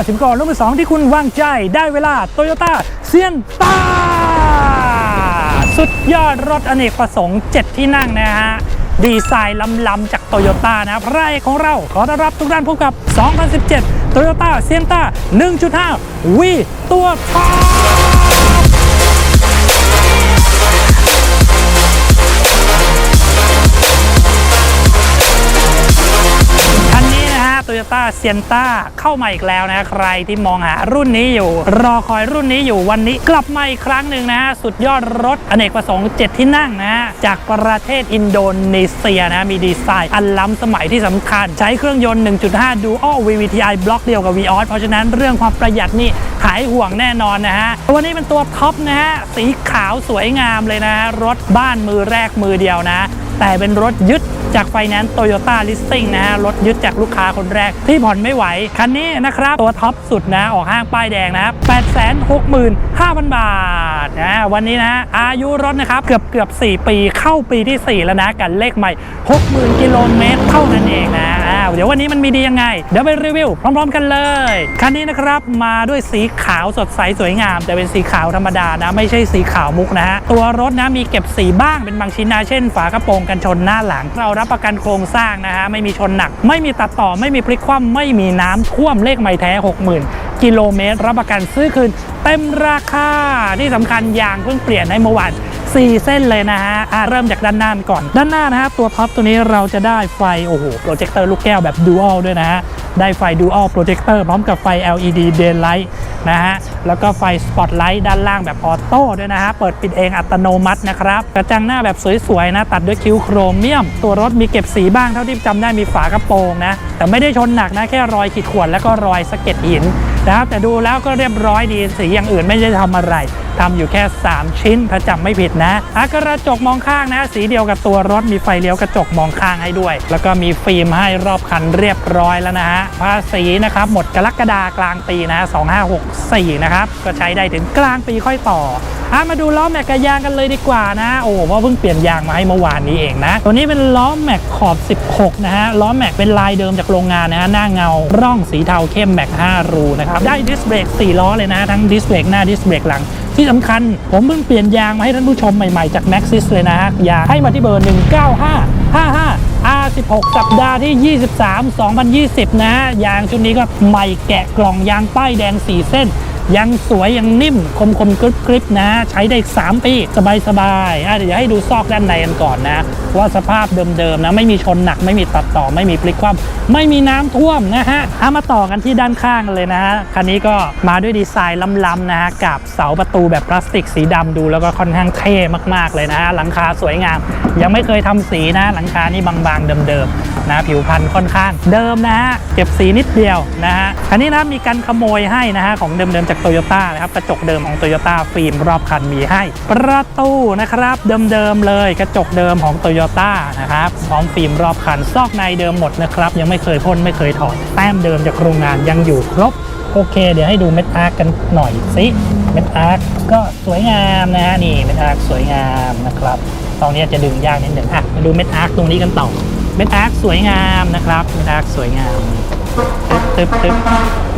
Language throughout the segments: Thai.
กับนัด19สิบก่นลูกมือสองที่คุณวางใจได้เวลาโตโยต้าเซียนตาสุดยอดรถอเนกประสงค์ 7 ที่นั่งนะฮะ ดีไซน์ล้ำๆจากโตโยต้านะพระเอกของเราขอต้อนรับทุกท่านพบกับ 2017โตโยต้าเซียนต้า1.5วีตัวท็อป นะฮะ Toyota s i e n t a เข้ามาอีกแล้วนะใครที่มองหารุ่นนี้อยู่ รอคอยรุ่นนี้อยู่วันนี้กลับมาอีกครั้งหนึ่งนะฮะสุดยอดรถอเนกประสงค์7ที่นั่งนะฮะจากประเทศอินโดนีเซียนะมีดีไซน์อันล้ำสมัยที่สำคัญ ใช้เครื่องยนต์ 1.5 Dual VVTi บล็อกเดียวกับ Vios เพราะฉะนั้นเรื่องความประหยัดนี่หายห่วงแน่นอนนะฮะตัวนี้เป็นตัวท็อปนะฮะสีขาวสวยงามเลยนะฮะรถบ้านมือแรกมือเดียวนะ แต่เป็นรถยึดจากไฟแนนซ์โตโยต้าลิสซิ่งนะฮะรถยึดจากลูกค้าคนแรกที่ผ่อนไม่ไหว คันนี้นะครับ ตัวท็อปสุดนะออกห้างป้ายแดงนะ865,000บาทนะวันนี้นะอายุรถนะครับ เกือบเกือบ4ปีเข้าปีที่ 4 แล้วนะ กันเลขใหม่ 60,000 กิโลเมตรเท่านั้นเองนะ เดี๋ยววันนี้มันมีดียังไง เดี๋ยวไปรีวิวพร้อม ๆ กันเลย คันนี้นะครับมาด้วยสีขาวสดใสสวยงาม แต่เป็นสีขาวธรรมดานะ ไม่ใช่สีขาวมุกนะฮะ ตัวรถนะมีเก็บสีบ้างเป็นบางชิ้นนะเช่น ฝากระโปรงกันชนหน้าหลัง เรารับประกันโครงสร้างนะฮะไม่มีชนหนัก ไม่มีตัดต่อไม่มีพลิกคว่ำไม่มีน้ำท่วมเลขไม่แท้ 60,000 กิโลเมตร รับประกันซื้อคืนเต็มราคาที่สำคัญยางเพิ่งเปลี่ยนให้เมื่อวาน 4 เส้นเลยนะฮะอะเริ่มจากด้านหน้าก่อน ด้านหน้านะฮะตัวท็อปตัวนี้เราจะได้ไฟ โอ้โห โปรเจคเตอร์ลูกแก้วแบบดูอัลด้วยนะฮะ ได้ไฟดูอัลโปรเจคเตอร์พร้อมกับไฟ LED Daylight นะฮะ แล้วก็ไฟสปอตไลท์ด้านล่างแบบออโต้ด้วยนะฮะ เปิดปิดเองอัตโนมัตินะครับ กระจังหน้าแบบสวยๆนะ ตัดด้วยคิ้วโครเมียม ตัวรถมีเก็บสีบ้างเท่าที่จำได้มีฝากระโปรงนะ แต่ไม่ได้ชนหนักนะ แค่รอยขีดข่วนแล้วก็รอยสะเก็ดหิน นะครับแต่ดูแล้วก็เรียบร้อยดีสีอย่างอื่นไม่ได้ทำอะไรทำอยู่แค่ 3 ชิ้นถ้าจำไม่ผิดนะอะกระจกมองข้างนะ สีเดียวกับตัวรถมีไฟเลี้ยวกระจกมองข้างให้ด้วย แล้วก็มีฟิล์มให้รอบคันเรียบร้อยแล้วนะฮะภาษีนะครับหมดกรกฎากลางปีนะ 2564 นะครับก็ใช้ได้ถึงกลางปีค่อยต่อ อะมาดูล้อแม็กกับยางกันเลยดีกว่านะ โอ้เพราะเพิ่งเปลี่ยนยางมาให้เมื่อวานนี้เองนะ ตัวนี้เป็นล้อแม็กขอบ 16 นะฮะ ล้อแม็กเป็นลายเดิมจากโรงงานนะฮะ หน้าเงา ร่องสีเทาเข้มแม็ก 5 รูนะครับ ได้ดิสเบรก4ล้อเลยนะ ทั้งดิสเบรกหน้าดิสเบรกหลัง ที่สำคัญ ผมเพิ่งเปลี่ยนยางมาให้ท่านผู้ชมใหม่ๆจาก Maxxis เลยนะฮะ ยางให้มาที่เบอร์ 19555 R16 สัปดาห์ที่ 23 2020 นะฮะ ยางชุดนี้ก็ใหม่แกะกล่องยางป้ายแดง 4 เส้น ยังสวยยังนิ่มคมคมกริบกริบนะ ใช้ได้อีก 3 ปี สบายสบายๆเดี๋ยวให้ดูซอกด้านในกันก่อนนะ ว่าสภาพเดิมๆนะไม่มีชนหนักไม่มีตัดต่อไม่มีพลิกคว่ำไม่มีน้ำท่วมนะฮะเอามาต่อกันที่ด้านข้างเลยนะฮะคันนี้ก็มาด้วยดีไซน์ล้ำๆนะฮะกับเสาประตูแบบพลาสติกสีดำดูแล้วก็ค่อนข้างเท่มากๆเลยนะฮะหลังคาสวยงาม ยังไม่เคยทำสีนะหลังคานี่บางๆเดิมๆนะผิวพันธุ์ค่อนข้างเดิมนะฮะเก็บสีนิดเดียวนะฮะอันนี้นะมีการขโมยให้นะฮะของเดิมๆจากโตโยต้านะครับกระจกเดิมของโตโยต้าฟิล์มรอบคันมีให้ ประตูนะครับเดิมๆเลยกระจกเดิมของโตโยต้านะครับพร้อมฟิล์มรอบคันซอกในเดิมหมดนะครับยังไม่เคยพ่นไม่เคยถอดแต้มเดิมจากโรงงานยังอยู่ครบโอเค เดี๋ยวให้ดูเม็ดอาร์คกันหน่อยสิเม็ดอาร์คก็สวยงามนะฮะนี่เม็ดอาร์คสวยงามนะครับ ตรงนี้จะดึงยากนิดหนึ่งอะมาดูเม็ดอาร์คตรงนี้กันต่อ เม็ดอาร์คสวยงามนะครับ เม็ดอาร์คสวยงามตึ๊บตึ๊บตึ๊บ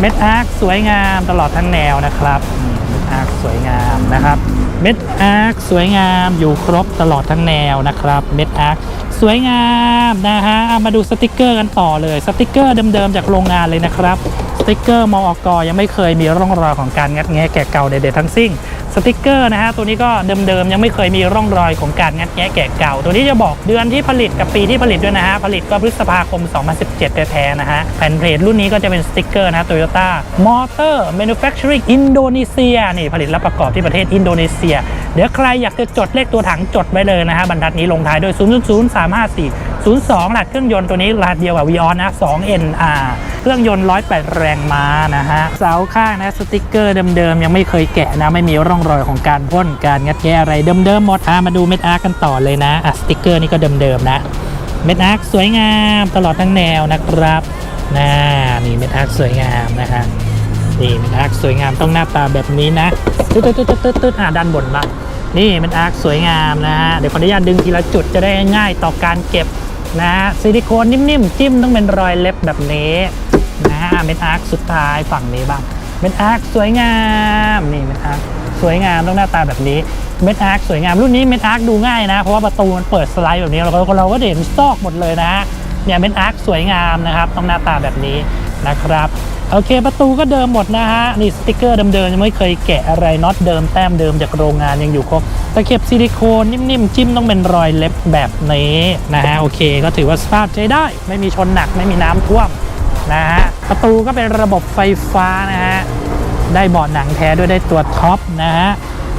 เม็ดอาร์คสวยงามตลอดทั้งแนวนะครับเม็ดอาร์คสวยงามนะครับ เม็ดอาร์คสวยงามอยู่ครบตลอดทั้งแนวนะครับ เม็ดอาร์คสวยงามนะฮะมาดูสติกเกอร์กันต่อเลยสติกเกอร์เดิมๆจากโรงงานเลยนะครับสติกเกอร์มอกยังไม่เคยมีร่องรอยของการงัดแงะแกะเก่าใดๆทั้งสิ้นสติกเกอร์นะฮะตัวนี้ก็เดิมๆ ยังไม่เคยมีร่องรอยของการงัดแงะแกะเก่า ตัวนี้จะบอกเดือนที่ผลิตกับปีที่ผลิตด้วยนะฮะ ผลิตก็พฤษภาคม 2017 แท้ๆนะฮะ แผ่นเพลทรุ่นนี้ก็จะเป็นสติกเกอร์นะ Toyota Motor Manufacturing Indonesia นี่ผลิตและประกอบที่ประเทศอินโดนีเซีย เดี๋ยวใครอยากจะจดเลขตัวถังจดไว้เลยนะฮะบรรทัดนี้ลงท้ายด้วย 0 0 0 3 5 4 02รหัสเครื่องยนต์ตัวนี้รหัสเดียวกับ Vios นนะ 2NR เครื่องยนต์ 108 แรงม้านะฮะ เสาข้างนะสติกเกอร์เดิมๆ ยังไม่เคยแกะนะ ไม่มีร่องรอยของการพ่นการงัดแงะอะไรเดิมๆหมดอะมาดูเม็ดอาร์กันต่อเลยนะอะสติกเกอร์นี่ก็เดิมๆนะ เม็ดอาร์สวยงามตลอดทั้งแนวนะครับนะนี่เม็ดอาร์สวยงามนะฮะนี่เม็ดอาร์สวยงามต้องหน้าตาแบบนี้นะตึ๊ดตึ๊ดตึ๊ดตึ๊ดตึ๊ดอะด้านบนบ้านี่เม็ดอาร์สวยงามนะฮะ เดี๋ยวขออนุญาตดึงทีละจุดจะได้ง่ายต่อการเก็บ นะฮะซิลิโคนนิ่มๆ จิ้มต้องเป็นรอยเล็บแบบนี้นะฮะเม็ดอาร์คสุดท้ายฝั่งนี้บ้างเม็ดอาร์คสวยงามนี่เม็ดอาร์คสวยงามต้องหน้าตาแบบนี้เม็ดอาร์คสวยงามรุ่นนี้เม็ดอาร์คดูง่ายนะ เพราะว่าประตูมันเปิดสไลด์แบบนี้เราก็เราก็เห็นซอกหมดเลยนะฮะเนี่ยเม็ดอาร์คสวยงามนะครับต้องหน้าตาแบบนี้ นะครับโอเคประตูก็เดิมหมดนะฮะนี่สติกเกอร์เดิมๆยังไม่เคยแกะอะไรน็อตเดิมแต้มเดิมจากโรงงานยังอยู่ครบตะเข็บซิลิโคนนิ่มๆจิ้มต้องเป็นรอยเล็บแบบนี้นะฮะโอเค ก็ถือว่าสภาพใช้ได้ ไม่มีชนหนักไม่มีน้ำท่วมนะฮะประตูก็เป็นระบบไฟฟ้านะฮะได้เบาะหนังแท้ด้วยได้ตัวท็อปนะฮะ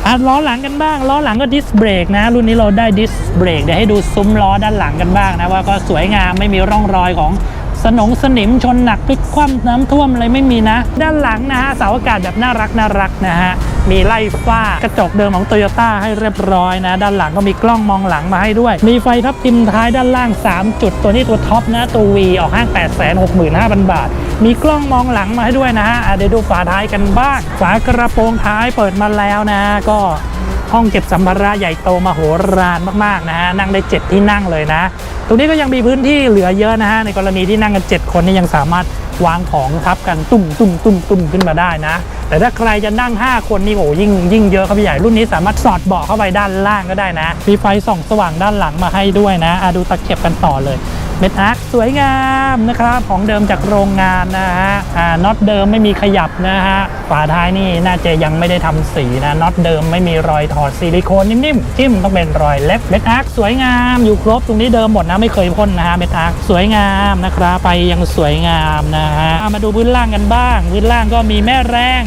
อะล้อหลังกันบ้างล้อหลังก็ดิสเบรกนะ รุ่นนี้เราได้ดิสเบรกเดี๋ยวให้ดูซุ้มล้อด้านหลังกันบ้างนะว่าก็สวยงามไม่มีร่องรอยของ สนงสนิมชนหนักพลิกคว่ำน้ำท่วมอะไรไม่มีนะ ด้านหลังนะฮะเสาอากาศแบบน่ารักน่ารักนะฮะมีไล่ฟ้ากระจกเดิมของโตโยต้าให้เรียบร้อยนะ ด้านหลังก็มีกล้องมองหลังมาให้ด้วย มีไฟทับทิมท้ายด้านล่าง 3 จุดตัวนี้ตัวท็อปนะตัว V ออกห้าง 8 6 5 0 0 0 บาท มีกล้องมองหลังมาให้ด้วยนะฮะเดี๋ยวดูฝาท้ายกันบ้าง ฝากระโปรงท้ายเปิดมาแล้วนะก็ ห้องเก็บสัมภาระใหญ่โตมโหฬารมากๆนะฮะนั่งได้ 7 ที่นั่งเลยนะ ตรงนี้ก็ยังมีพื้นที่เหลือเยอะนะฮะในกรณีที่นั่งกัน 7 คนนี่ยังสามารถวางของทับกันตุ่มตุ่มตุ่มตุ่มขึ้นมาได้นะ แต่ถ้าใครจะนั่ง 5 คนนี่โอ้ยิ่งยิ่งเยอะครับพี่ใหญ่รุ่นนี้สามารถสอดเบาะเข้าไปด้านล่างก็ได้นะ มีไฟส่องสว่างด้านหลังมาให้ด้วยนะอะดูตะเข็บกันต่อเลย เม็ดอาร์คสวยงามนะครับ ของเดิมจากโรงงานนะฮะอ่าน็อตเดิมไม่มีขยับนะฮะฝาท้ายนี่น่าจะยังไม่ได้ทำสีนะน็อตเดิมไม่มีรอยถอดซิลิโคนนิ่มๆจิ้มต้องเป็นรอยเล็บเม็ดอาร์คสวยงามอยู่ครบตรงนี้เดิมหมดนะไม่เคยพ่นนะฮะเม็ดอาร์คสวยงามนะครับไปยังสวยงามนะฮะมาดูพื้นล่างกันบ้างพื้นล่างก็มีแม่แรง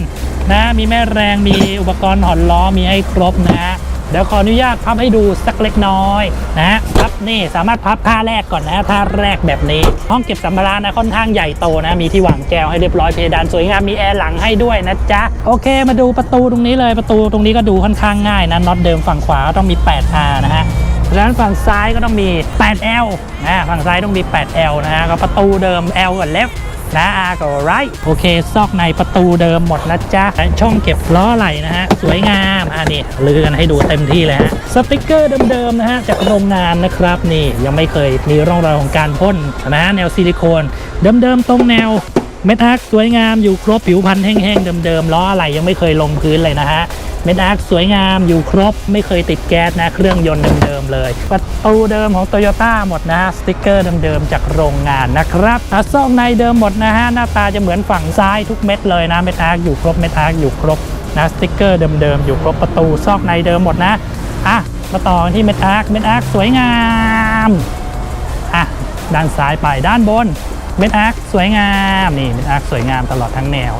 นะมีแม่แรงมีอุปกรณ์ถอดล้อมีให้ครบนะฮะ เดี๋ยวขออนุญาตพับให้ดูสักเล็กน้อยนะพับนี่สามารถพับท่าแรกก่อนนะท่าแรกแบบนี้ ห้องเก็บสัมภาระนะค่อนข้างใหญ่โตนะมีที่วางแก้วให้เรียบร้อยเพดานสวยงามมีแอร์หลังให้ด้วยนะจ๊ะโอเค มาดูประตูตรงนี้เลยประตูตรงนี้ก็ดูค่อนข้างง่ายนะน็อตเดิมฝั่งขวาต้องมี 8R นะฮะเพราะฉะนั้นฝั่งซ้ายก็ต้องมี 8L นะฝั่งซ้ายต้องมี 8L นะฮะก็ประตูเดิม L กับ left นะ R กับ right โอเค ซอกในประตูเดิมหมดนะจ๊ะช่องเก็บล้อไหลนะฮะ สวยงามอ่านี่ลือกันให้ดูเต็มที่เลยฮะสติกเกอร์เดิมๆนะฮะจากโรงงานนะครับนี่ยังไม่เคยมีร่องรอยของการพ่นนะฮะแนวซิลิโคนเดิมๆตรงแนวเมทักสวยงามอยู่ครบผิวพันธุ์แห้งๆเดิมๆล้ออะไรยังไม่เคยลงพื้นเลยนะฮะ เมทักสวยงามอยู่ครบไม่เคยติดแก๊สนะเครื่องยนต์เดิมๆเลย ประตูเดิมของโตโยต้าหมดนะฮะสติกเกอร์เดิมๆจากโรงงานนะครับอะซอกในเดิมหมดนะฮะหน้าตาจะเหมือนฝั่งซ้ายทุกเม็ดเลยนะเมทักอยู่ครบเมทักอยู่ครบนะสติกเกอร์เดิมๆอยู่ครบประตูซอกในเดิมหมดนะอะมาต่อที่เมทักเมทักสวยงามอะด้านซ้ายไปด้านบนเม็ดอาร์คสวยงามนี่เม็ดอาร์คสวยงามตลอดทั้งแนว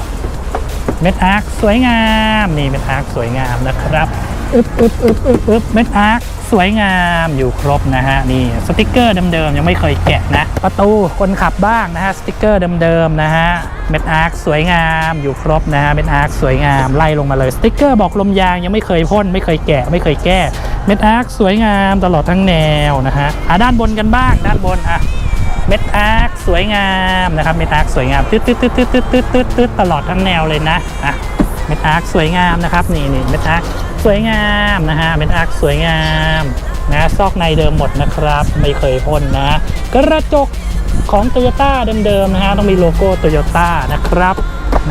เม็ดอาร์คสวยงามนี่เม็ดอาร์คสวยงามนะครับอึบอึบอึบอึบอึบเม็ดอาร์คสวยงามอยู่ครบนะฮะนี่สติกเกอร์เดิมๆยังไม่เคยแกะนะ ประตูคนขับบ้างนะฮะสติกเกอร์เดิมๆนะฮะเม็ดอาร์คสวยงามอยู่ครบนะฮะเม็ดอาร์คสวยงามไล่ลงมาเลยสติกเกอร์บอกลมยางยังไม่เคยพ่นไม่เคยแกะไม่เคยแก้เม็ดอาร์คสวยงามตลอดทั้งแนวนะฮะอะด้านบนกันบ้างด้านบนอะ เม็ดอาร์คสวยงามนะครับเม็ดอาร์คสวยงามตืดตืดตืดตืดตืดตืดตืดตืดตลอดทั้งแนวเลยนะอะเม็ดอาร์คสวยงามนะครับนี่นี่เม็ดอาร์คสวยงามนะฮะเม็ดอาร์คสวยงามนะซอกในเดิมหมดนะครับ ไม่เคยพ่นนะ กระจกของโตโยต้าเดิมๆนะฮะต้องมีโลโก้โตโยต้านะครับ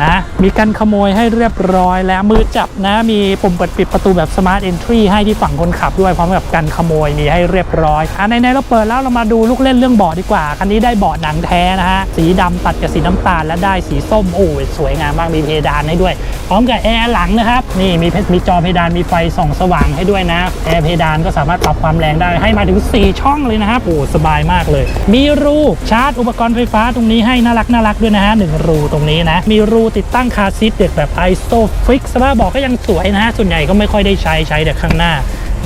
นะมีการขโมยให้เรียบร้อยแล้วมือจับนะ มีปุ่มเปิดปิดประตูแบบ Smart Entry ให้ที่ฝั่งคนขับด้วยพร้อมกับการขโมยมีให้เรียบร้อยอะในๆเราเปิดแล้วเรามาดูลูกเล่นเรื่องเบาะดีกว่า คันนี้ได้เบาะหนังแท้นะฮะสีดำตัดกับสีน้ำตาลและได้สีส้มโอ้สวยงามมากมีเพดานให้ด้วย พร้อมกับแอร์หลังนะครับนี่มีมีจอเพดานมีไฟส่องสว่างให้ด้วยนะแอร์เพดานก็สามารถปรับความแรงได้ให้มาถึง 4 ช่องเลยนะครับโอ้สบายมากเลย มีรูชาร์จอุปกรณ์ไฟฟ้าตรงนี้ให้น่ารักน่ารักด้วยนะฮะหนึ่งรูตรงนี้นะมีรูติดตั้งคาซีทเด็กแบบไอโซฟิกสภาพเบอกก็ยังสวยนะฮะ ส่วนใหญ่ก็ไม่ค่อยได้ใช้ใช้แต่ข้างหน้า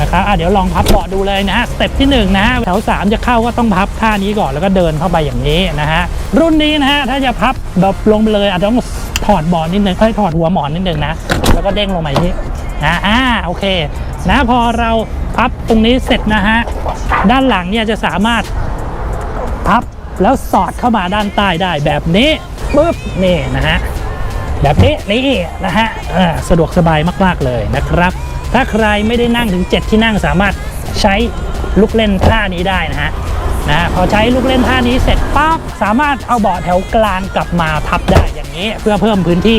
นะครับอะเดี๋ยวลองพับเบาะดูเลยนะฮะ สเต็ปที่1นงนะฮะ แถว 3 จะเข้าก็ต้องพับท่านี้ก่อนแล้วก็เดินเข้าไปอย่างนี้นะฮะ รุ่นนี้นะฮะ ถ้าจะพับแบบลงไปเลยอาจจะต้องถอดเบาะนิดนึงเอ้ยถอดหัวหมอนนิดนึงนะ แล้วก็เด้งลงมาอย่างนี้นะอ่าโอเค นะพอเราพับตรงนี้เสร็จนะฮะ ด้านหลังเนี่ยจะสามารถพับแล้วสอดเข้ามาด้านใต้ได้แบบนี้ปึ๊บนี่นะฮะ แบบนี้นี่นะฮะสะดวกสบายมากๆเลยนะครับ ถ้าใครไม่ได้นั่งถึง 7 ที่นั่งสามารถใช้ลูกเล่นท่านี้ได้นะฮะนะพอใช้ลูกเล่นท่านี้เสร็จปั๊บสามารถเอาเบาะแถวกลางกลับมาพับได้อย่างนี้ เพื่อเพิ่มพื้นที่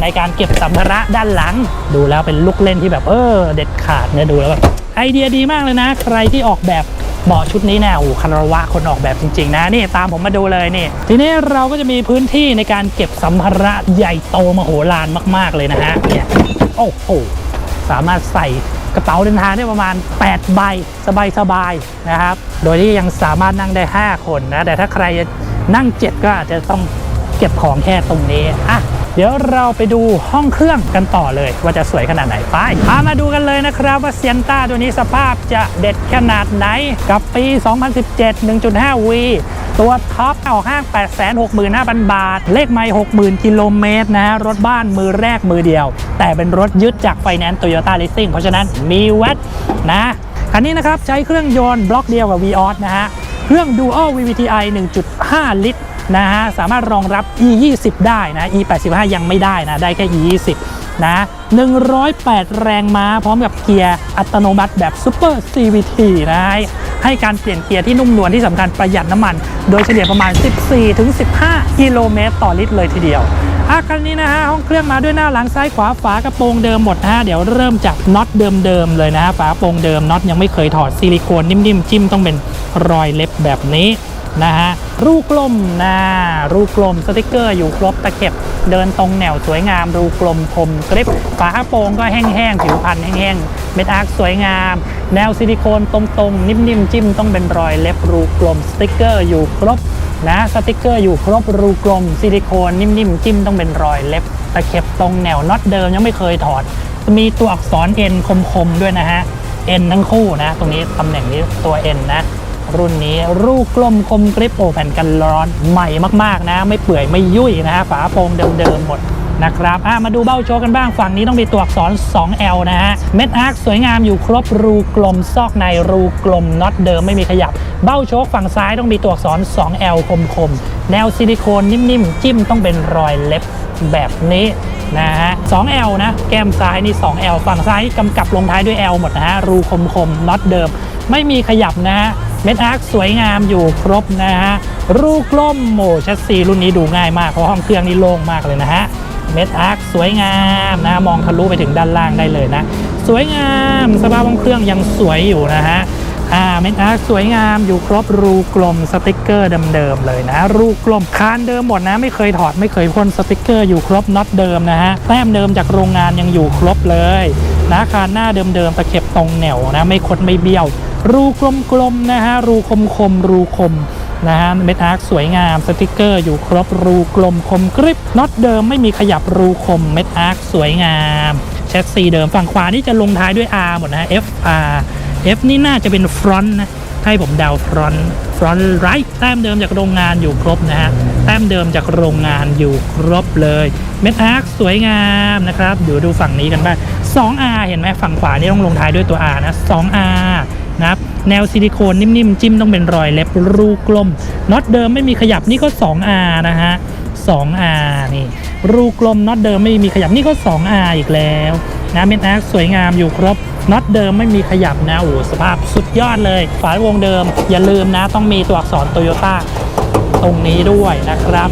ในการเก็บสัมภาระด้านหลัง ดูแล้วเป็นลูกเล่นที่แบบเออเด็ดขาดเนี่ยดูแล้วแบบไอเดียดีมากเลยนะ ใครที่ออกแบบ เบาชุดนี้เนี่ยโอ้คารวะคนออกแบบจริงๆนะนี่ตามผมมาดูเลยนี่ ทีนี้เราก็จะมีพื้นที่ในการเก็บสัมภาระใหญ่โตมโหฬารมาก ๆเลยนะฮะเนี่ยโอ้โหสามารถใส่กระเป๋าเดินทางได้ประมาณ 8 ใบสบายๆนะครับ โดยที่ยังสามารถนั่งได้ 5 คนนะ แต่ถ้าใครจะนั่ง 7 ก็อาจจะต้องเก็บของแค่ตรงนี้อะ เดี๋ยวเราไปดูห้องเครื่องกันต่อเลย ว่าจะสวยขนาดไหนไปพามาดูกันเลยนะครับ ว่าเซียนต้าตัวนี้สภาพจะเด็ดขนาดไหนกับปี 2017 1.5 V ตัวท็อปออกห้าง 865,000 บาท เลขไม่60,000 กิโลเมตรนะฮะ รถบ้านมือแรกมือเดียว แต่เป็นรถยึดจากไฟแนนซ์โตโยต้าลิสซิ่งเพราะฉะนั้นมีแวดนะอันนี้นะครับ ใช้เครื่องยนต์บล็อกเดียวกับ v ีออนะฮะ เครื่อง Dual VVTi 1.5 ลิตร นะฮะสามารถรองรับ e 2 0ได้นะ e 8 5ยังไม่ได้นะ ได้แค่ e 2 0นะ108 แรงม้าพร้อมกับเกียร์อัตโนมัติแบบ Super CVT นะให้การเปลี่ยนเกียร์ที่นุ่มนวลที่สำคัญประหยัดน้ำมัน โดยเฉลี่ยประมาณ 14-15 กิโลเมตรต่อลิตรเลยทีเดียวอาคันนี้นะฮะห้องเครื่องมาด้วยหน้าหลังซ้ายขวาฝากระโปรงเดิมหมดนะฮะเดี๋ยวเริ่มจากน็อตเดิมๆเลยนะฮะฝากระโปรงเดิมน็อตยังไม่เคยถอดซิลิโคนนิ่มๆ จิ้มต้องเป็นรอยเล็บแบบนี้ นะฮะรูกลมนะรูกลมสติกเกอร์อยู่ครบตะเข็บเดินตรงแนวสวยงาม รูกลมคมกริบฝาโปรงก็แห้งๆผิวพันธ์แห้งๆเม็ดอาร์คสวยงาม แนวซิลิโคนตรงๆ นิ่มๆ จิ้มต้องเป็นรอยเล็บรูกลมสติกเกอร์อยู่ครบนะสติกเกอร์อยู่ครบรูกลมซิลิโคนนิ่มๆ จิ้มต้องเป็นรอยเล็บตะเข็บตรงแนวน็อตเดิมยังไม่เคยถอด มีตัวอักษร N คมๆด้วยนะฮะ N ทั้งคู่นะ ตรงนี้ตำแหน่งนี้ตัว N นะ รุ่นนี้รูกลมคมกริปโอแผ่นกันร้อนใหม่มากๆนะ ไม่เปื่อยไม่ยุ่ยนะฮะฝาโปรงเดิมๆหมดนะครับมาดูเบ้าโชว์กันบ้างฝั่งนี้ต้องมีตัวอักษร 2L นะฮะ เม็ดอาร์คสวยงามอยู่ครบรูกลมซอกในรูกลมน็อตเดิมไม่มีขยับ เบ้าโชคฝั่งซ้ายต้องมีตัวอักษร 2L คมๆ แนวซิลิโคนนิ่มๆ จิ้มต้องเป็นรอยเล็บแบบนี้นะฮะ 2L นะ แก้มซ้ายนี่ 2L ฝั่งซ้ายกำกับลงท้ายด้วย L หมดนะฮะ รูคมๆ น็อตเดิม ไม่มีขยับนะฮะ เม็ดอาร์คสวยงามอยู่ครบนะฮะรูกล้มโหมชัสซีรุ่นนี้ดูง่ายมากเพราะห้องเครื่องนี่โล่งมากเลยนะฮะเม็ดอาร์คสวยงามนะมองทะลุไปถึงด้านล่างได้เลยนะ สวยงามสภาพห้องเครื่องยังสวยอยู่นะฮะอ่าเม็ดอาร์คสวยงามอยู่ครบรูกลมสติกเกอร์เดิมๆเลยนะรูกลมคานเดิมหมดนะไม่เคยถอดไม่เคยพ่นสติกเกอร์อยู่ครบน็อตเดิมนะฮะแต้มเดิมจากโรงงานยังอยู่ครบเลยนะคานหน้าเดิมๆตะเข็บตรงแนวนะไม่คดไม่เบี้ยว รูกลมๆนะฮะรูคมคมๆรูคมนะฮะเม็ดอาร์คสวยงามสติกเกอร์อยู่ครบรูกลมคมกริบน็อตเดิมไม่มีขยับรูคมเม็ดอาร์คสวยงามแชสซีเดิมฝั่งขวานี่จะลงท้ายด้วย R หมดนะฮะ FR F นี่น่าจะเป็นฟรอนต์นะให้ผมเดาฟรอนต์ฟรอนต์ไรท์แต้มเดิมจากโรงงานอยู่ครบนะฮะแต้มเดิมจากโรงงานอยู่ครบเลยเม็ดอาร์คสวยงามนะครับเดี๋ยวดูฝั่งนี้กันบ้าง 2R เห็นไหมฝั่งขวานี่ต้องลงท้ายด้วยตัว R นะ 2R นะครับแนวซิลิโคนนิ่มๆ จิ้มต้องเป็นรอยเล็บรูกลมน็อตเดิมไม่มีขยับนี่ก็ 2R นะฮะ 2R นี่ รูกลมน็อตเดิมไม่มีขยับนี่ก็ 2R อีกแล้วนะเม็ดอคสวยงามอยู่ครบน็อตเดิมไม่มีขยับนะโอ้สภาพสุดยอดเลย ฝาวงเดิมอย่าลืมนะต้องมีตัวอักษรโตโยต้า ตรงนี้ด้วยนะครับ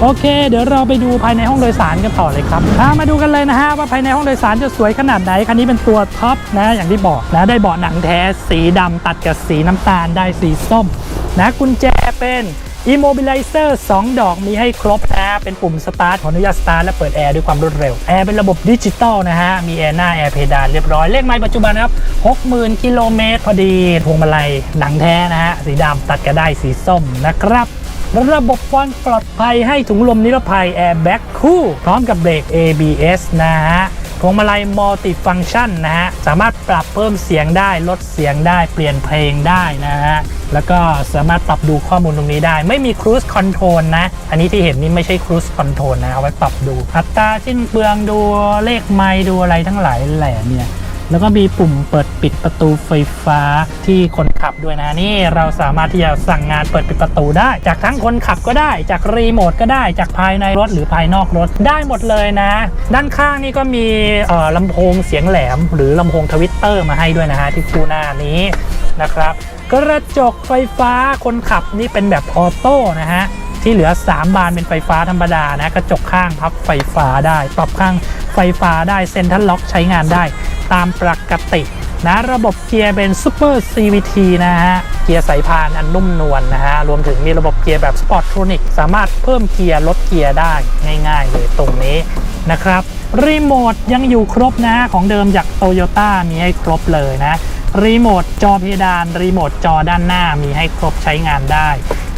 โอเค เดี๋ยวเราไปดูภายในห้องโดยสารกันต่อเลยครับมาดูกันเลยนะฮะว่าภายในห้องโดยสารจะสวยขนาดไหนคันนี้เป็นตัวท็อปนะอย่างที่บอกนะได้เบาะหนังแท้สีดำตัดกับสีน้ำตาลได้สีส้มนะกุญแจเป็น Immobilizer 2ดอกมีให้ครบนะฮะเป็นปุ่มสตาร์ทขออนุญาตสตาร์ทและเปิดแอร์ด้วยความรวดเร็ว แอร์เป็นระบบดิจิตอลนะฮะ มีแอร์หน้า แอร์เพดานเรียบร้อย เลขไม้ปัจจุบันนะครับ 60,000 กิโลเมตรพอดีพวงมาลัยหนังแท้นะฮะ สีดำตัดกระได้สีส้มนะครับ ระบบความปลอดภัยให้ถุงลมนิรภัยแอร์แบ็กคู่ พร้อมกับเบรก ABS นะฮะพวงมาลัยมัลติฟัง c t ชันนะฮะ สามารถปรับเพิ่มเสียงได้ลดเสียงได้เปลี่ยนเพลงได้นะฮะ แล้วก็สามารถปรับดูข้อมูลตรงนี้ได้ ไม่มี Cruise Control นะ อันนี้ที่เห็นนี่ไม่ใช่ Cruise Control นะ เอาไว้ปรับดู อัตราสิ้นเปลืองดูเลขไมล์ดูอะไรทั้งหลายแหล่เนี่ย แล้วก็มีปุ่มเปิดปิดประตูไฟฟ้าที่คนขับด้วยนะนี่เราสามารถที่จะสั่งงานเปิดปิดประตูได้ จากทั้งคนขับก็ได้ จากรีโมทก็ได้จากภายในรถหรือภายนอกรถได้หมดเลยนะ ด้านข้างนี่ก็มีลำโพงเสียงแหลม หรือลำโพงทวิตเตอร์มาให้ด้วยนะฮะที่คู่หน้านี้นะครับกระจกไฟฟ้าคนขับนี่เป็นแบบออโต้นะฮะที่เหลือ 3 บานเป็นไฟฟ้าธรรมดานะกระจกข้างพับไฟฟ้าได้ ปรับข้างไฟฟ้าได้เซ็นทรัลล็อกใช้งานได้ ตามปกตินะระบบเกียร์เป็น Super CVT นะฮะ เกียร์สายพานอันนุ่มนวลนะฮะ รวมถึงมีระบบเกียร์แบบ Sportronic สามารถเพิ่มเกียร์ลดเกียร์ได้ง่ายๆเลยตรงนี้นะครับ รีโมทยังอยู่ครบนะ ของเดิมจากโตโยต้ามีให้ครบเลยนะ รีโมทจอเพดาน รีโมทจอด้านหน้ามีให้ครบใช้งานได้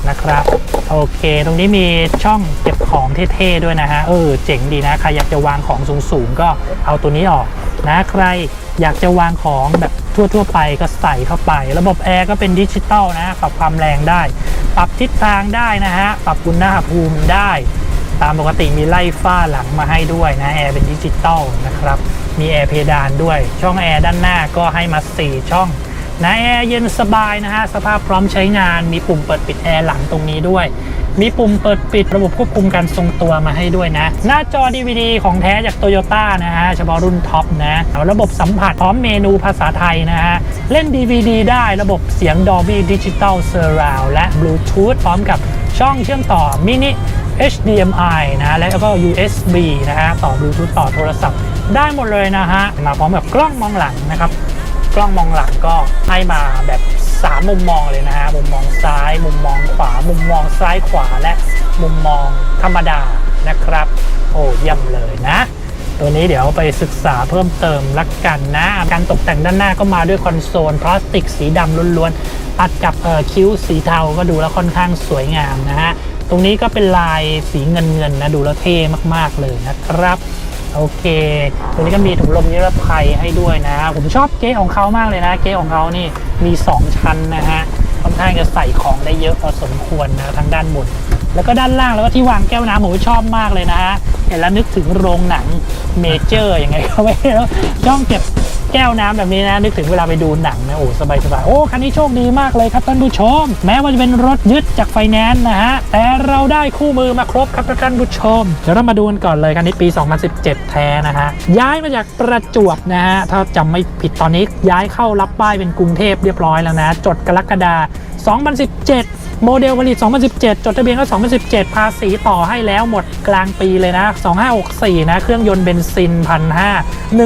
นะครับ โอเค ตรงนี้มีช่องเก็บของเท่ๆด้วยนะฮะ เออ เจ๋งดีนะ ใครอยากจะวางของสูงๆ ก็เอาตัวนี้ออก นะใครอยากจะวางของแบบทั่วๆไปก็ใส่เข้าไป ระบบแอร์ก็เป็นดิจิตอลนะปรับความแรงได้ ปรับทิศทางได้นะฮะปรับอุณหภูมิได้ ตามปกติมีไล่ฝ้าหลังมาให้ด้วยนะแอร์เป็นดิจิตอลนะครับมีแอร์เพดานด้วย ช่องแอร์ด้านหน้าก็ให้มา 4 ช่องนะแอร์เย็นสบายนะฮะสภาพพร้อมใช้งานมีปุ่มเปิดปิดแอร์หลังตรงนี้ด้วย มีปุ่มเปิดปิดระบบควบคุมการทรงตัวมาให้ด้วยนะ หน้าจอ DVD ของแท้จากโตโยต้านะฮะ เฉพาะรุ่นท็อปนะ ระบบสัมผัสพร้อมเมนูภาษาไทยนะฮะ เล่น DVD ได้ระบบเสียง Dolby Digital Surround และ Bluetooth พร้อมกับช่องเชื่อมต่อมินิ HDMI นะแล้วก็ USB นะฮะต่อ Bluetooth ต่อโทรศัพท์ ได้หมดเลยนะฮะมาพร้อมกับกล้องมองหลังนะครับ กล้องมองหลังก็ให้มาแบบ 3 มุมมองเลยนะฮะมุมมองซ้าย มุมมองขวา มุมมองซ้ายขวาและมุมมองธรรมดานะครับ โอ้เยี่ยมเลยนะ ตัวนี้เดี๋ยวไปศึกษาเพิ่มเติมละกันนะ การตกแต่งด้านหน้าก็มาด้วยคอนโซลพลาสติกสีดำล้วนๆตัดกับเอ่อคิ้วสีเทาก็ดูแล้วค่อนข้างสวยงามนะฮะตรงนี้ก็เป็นลายสีเงินเงินๆนะดูแล้วเท่มากๆเลยนะครับ โอเค ตัวนี้ก็มีถุงลมนิรภัยให้ด้วยนะ ผมชอบเก๊ของเขามากเลยนะ เก๊ของเขานี่มี 2 ชั้นนะฮะ ค่อนข้างจะใส่ของได้เยอะพอสมควรนะทางด้านบน แล้วก็ด้านล่างแล้วก็ที่วางแก้วน้ำผมชอบมากเลยนะฮะ เห็นแล้วนึกถึงโรงหนังเมเจอร์ยังไงก็ไม่รู้ช่องเก็บ แก้วน้ำแบบนี้นะนึกถึงเวลาไปดูหนังนะโอ้สบายสบายโอ้คันนี้โชคดีมากเลยครับท่านผู้ชม แม้ว่าจะเป็นรถยึดจากไฟแนนซ์นะฮะแต่เราได้คู่มือมาครบครับท่านผู้ชมเดี๋ยวเรามาดูกันก่อนเลยคันนี้ปี 2017 แท้นะฮะย้ายมาจากประจวบนะฮะถ้าจำไม่ผิดตอนนี้ย้ายเข้ารับป้ายเป็นกรุงเทพเรียบร้อยแล้วนะ จดกรกฎา2017 โมเดลผลิต 2017 จดทะเบียนก็ 2017 ภาษีต่อให้แล้วหมดกลางปีเลยนะ 2564 นะ เครื่องยนต์เบนซิน 1,500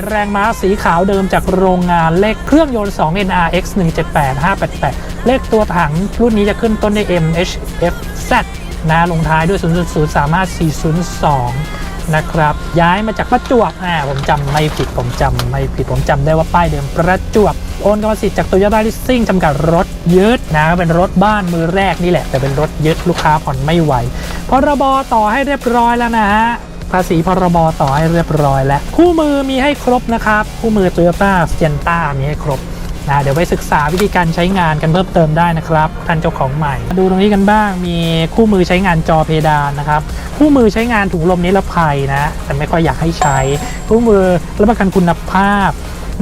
108 แรงม้าสีขาวเดิมจากโรงงานเลขเครื่องยนต์ 2 NRX 178 588 เลขตัวถังรุ่นนี้จะขึ้นต้นด้วย MHFZ นะลงท้ายด้วย 0.0 402นะครับย้ายมาจากประจวบอ่าผมจำไม่ผิดผมจำไม่ผิดผมจำได้ว่าป้ายเดิมประจวบ โอนกรรมสิทธิ์จากโตโยต้าลิสซิ่งจำกัดรถยึดนะเป็นรถบ้านมือแรกนี่แหละ แต่เป็นรถยึดลูกค้าผ่อนไม่ไหวพรบต่อให้เรียบร้อยแล้วนะฮะภาษีพรบต่อให้เรียบร้อยแล้ว คู่มือมีให้ครบนะครับ คู่มือ Toyota s i e n t a มีให้ครบนะเดี๋ยวไปศึกษาวิธีการใช้งานกันเพิ่มเติมได้นะครับท่านเจ้าของใหม่มาดูตรงนี้กันบ้างมีคู่มือใช้งานจอเพดานนะครับ คู่มือใช้งานถุงลมนิรภัยนะ แต่ไม่ค่อยอยากให้ใช้ คู่มือรับประกันคุณภาพ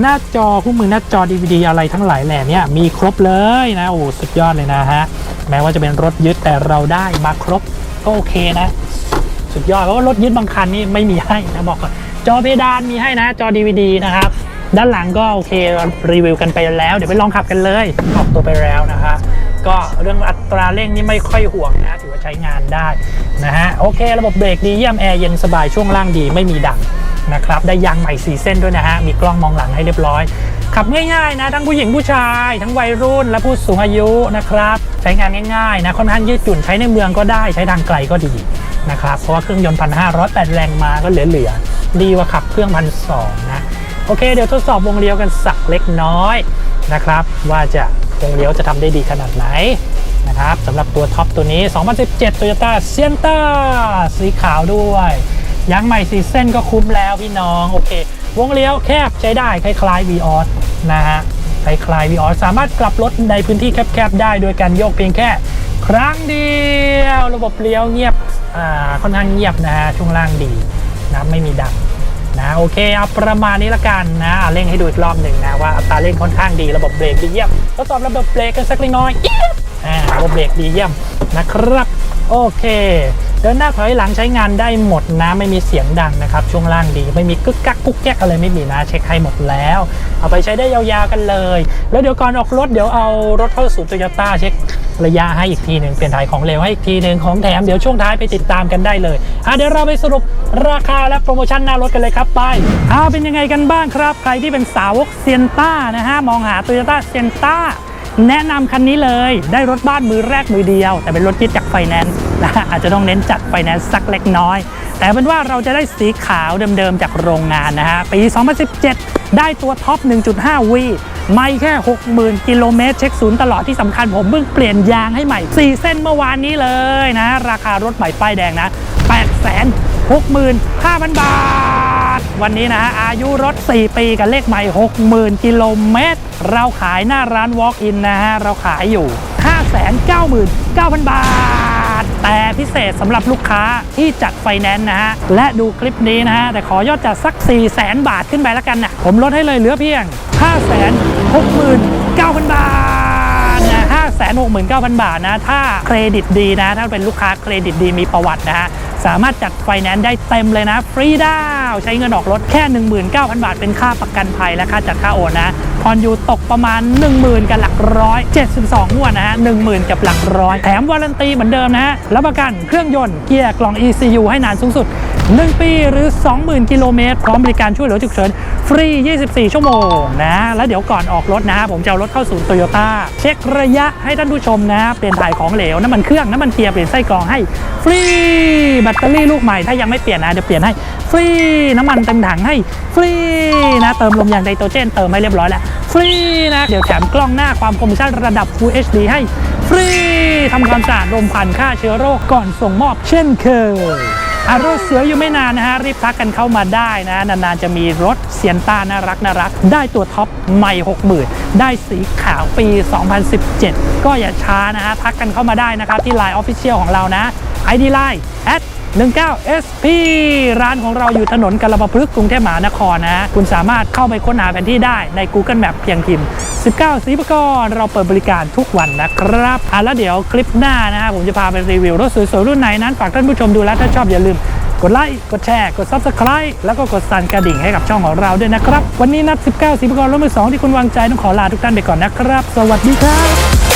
หน้าจอคู่มือหน้าจอ DVD อะไรทั้งหลายแหล่เนี่ยมีครบเลยนะโอ้สุดยอดเลยนะฮะแม้ว่าจะเป็นรถยึดแต่เราได้มาครบก็โอเคนะ สุดยอดเพราะว่ารถยึดบางคันนี่ไม่มีให้นะบอกก่อนจอเพดานมีให้นะจอ DVD นะครับด้านหลังก็โอเครีวิวกันไปแล้ว เดี๋ยวไปลองขับกันเลยออกตัวไปแล้วนะฮะก็เรื่องอัตราเร่งนี่ไม่ค่อยห่วงนะถือว่าใช้งานได้นะฮะโอเค ระบบเบรกดีเยี่ยมแอร์เย็นสบายช่วงล่างดีไม่มีดัง นะครับ ได้ยางใหม่สีเส้นด้วยนะฮะ มีกล้องมองหลังให้เรียบร้อย ขับง่ายๆนะ ทั้งผู้หญิงผู้ชาย ทั้งวัยรุ่นและผู้สูงอายุนะครับ ใช้งานง่ายๆนะ ค่อนข้างยืดหยุ่นใช้ในเมืองก็ได้ ใช้ทางไกลก็ดีนะครับ เพราะว่าเครื่องยนต์พันห้าร้อยแปดแรงมาก็เหลือๆ ดีกว่าขับเครื่องพันสองนะ โอเค เดี๋ยวทดสอบวงเลี้ยวกันสักเล็กน้อยนะครับ ว่าจะวงเลี้ยวจะทำได้ดีขนาดไหนนะครับสำหรับตัวท็อปตัวนี้ 2017 Toyota Sienna สีขาวด้วย ยางใหม่สีเส้นก็คุ้มแล้วพี่น้องโอเค วงเลี้ยวแคบใช้ได้คล้ายๆ v ีออสนะฮะคล้ายๆ v ีออสสามารถกลับรถในพื้นที่แคบๆได้โดยการโยกเพียงแค่ ครั้งเดียว ระบบเลี้ยวเงียบอ่าค่อนข้างเงียบนะฮะช่วงล่างดีนะไม่มีดังนะโอเคเอาประมาณนี้ละกันนะเร่งให้ดูอีกรอบหนึ่งนะว่าอัตราเร่งค่อนข้างดีระบบเบรกดีเยี่ยมทดสอบระบบเบรกกันสักเล็กน้อยอ่าระบบเบรกดีเยี่ยมนะครับ โอเค เดินหน้าถอยหลังใช้งานได้หมดนะไม่มีเสียงดังนะครับ ช่วงล่างดีไม่มีกึกกักกุ๊กแก๊กอะไรไม่มีนะเช็คให้หมดแล้ว เอาไปใช้ได้ยาวๆกันเลย แล้วเดี๋ยวก่อนออกรถเดี๋ยวเอารถเข้าสู่โตโยต้าเช็คระยะให้อีกทีหนึ่งเปลี่ยนถ่ายของเร็วให้อีกทีหนึ่งของแถมเดี๋ยวช่วงท้ายไปติดตามกันได้เลยอะเดี๋ยวเราไปสรุปราคาและโปรโมชั่นหน้ารถกันเลยครับไปอ่าเป็นยังไงกันบ้างครับ ใครที่เป็นสาวกเซียนต้านะฮะมองหาโตโยต้าเซียนต้า แนะนำคันนี้เลยได้รถบ้านมือแรกมือเดียว แต่เป็นรถยึดจากไฟแนนซ์นะอาจจะต้องเน้นจัดไฟแนนซ์สักเล็กน้อย แต่เป็นว่าเราจะได้สีขาวเดิมๆจากโรงงานนะฮะปี 2017 ได้ตัวท็อป 1.5 วีไม่แค่ 60,000 กิโลเมตรเช็คศูนย์ตลอดที่สำคัญผมเพิ่งเปลี่ยนยางให้ใหม่ 4 เส้นเมื่อวานนี้เลยนะ ราคารถใหม่ป้ายแดงนะ 865,000 บาท วันนี้นะฮะอายุรถ 4 ปีกับเลขใหม่ 60,000 กิโลเมตร เราขายหน้าร้าน Walk-in นะฮะ เราขายอยู่ 599,000 บาท แต่พิเศษสำหรับลูกค้าที่จัดไฟแนนซ์นะฮะ และดูคลิปนี้นะฮะ แต่ขอยอดจัดสัก 400,000 บาทขึ้นไปแล้วกันนะผมลดให้เลยเหลือเพียง 569,000 บาท 669,000 บาทนะ ถ้าเครดิตดีนะ ถ้าเป็นลูกค้าเครดิตดีมีประวัตินะฮะ สามารถจัดไฟแนนซ์ได้เต็มเลยนะ ฟรีดาวใช้เงินออกรถแค่ 19,000 บาท เป็นค่าประกันภัยและค่าจัดค่าโอนนะพรอยู่ตกประมาณ 10,000 กับหลักร้อย72งวดนะฮะ10,000 กับหลักร้อยแถมวารันตีเหมือนเดิมนะฮะรับประกันเครื่องยนต์เกียร์กล่อง ECU ให้นานสูงสุด 1 ปีหรือ 20,000 กิโลเมตร พร้อมบริการช่วยเหลือฉุกเฉิน ฟรี 24 ชั่วโมงนะ แล้วเดี๋ยวก่อนออกรถนะ ผมจะเอารถเข้าศูนย์โตโยต้าเช็คระยะให้ท่านผู้ชมนะ เปลี่ยนถ่ายของเหลว น้ำมันเครื่อง น้ำมันเกียร์ เปลี่ยนไส้กรองให้ ฟรี แบตเตอรี่ลูกใหม่ ถ้ายังไม่เปลี่ยนนะเดี๋ยวเปลี่ยนให้ ฟรี น้ำมันเต็มถังให้ ฟรีนะ เติมลมยางไดโตรเจน เติมให้เรียบร้อยแล้ว ฟรีนะ เดี๋ยวแถมกล้องหน้าความคมชัดระดับ Full HD ให้ ฟรีทำความสะอาดลมพันฆ่าเชื้อโรคก่อนส่งมอบเช่นเคย อารถเสืออยู่ไม่นานนะฮะ รีบทักกันเข้ามาได้นะ นานๆจะมีรถเซียนต้าน่ารักน่ารัก ได้ตัวท็อปใหม่ 60,000 ได้สีขาวปี 2017 ก็อย่าช้านะฮะ ทักกันเข้ามาได้นะครับ ที่ Line Official ของเรานะ ID Line 19 SP ร้านของเราอยู่ถนนกาลปะพฤกษ์กรุงเทพมหานครนะ คุณสามารถเข้าไปค้นหาแผนที่ได้ใน Google Map เพียงพิมพ์ 19สีประกรเราเปิดบริการทุกวันนะครับอะแล้วเดี๋ยวคลิปหน้านะฮะผมจะพาไปรีวิวรถสวยๆรุ่นไหนนั้นฝากท่านผู้ชมดูแล้วถ้าชอบอย่าลืมกดไลค์ กดแชร์ กด Subscribe แล้วก็กดสั่นกระดิ่งให้กับช่องของเราด้วยนะครับ วันนี้นัด 19สีประกรรถมือสองที่คุณวางใจต้องขอลาทุกท่านไปก่อนนะครับ สวัสดีครับ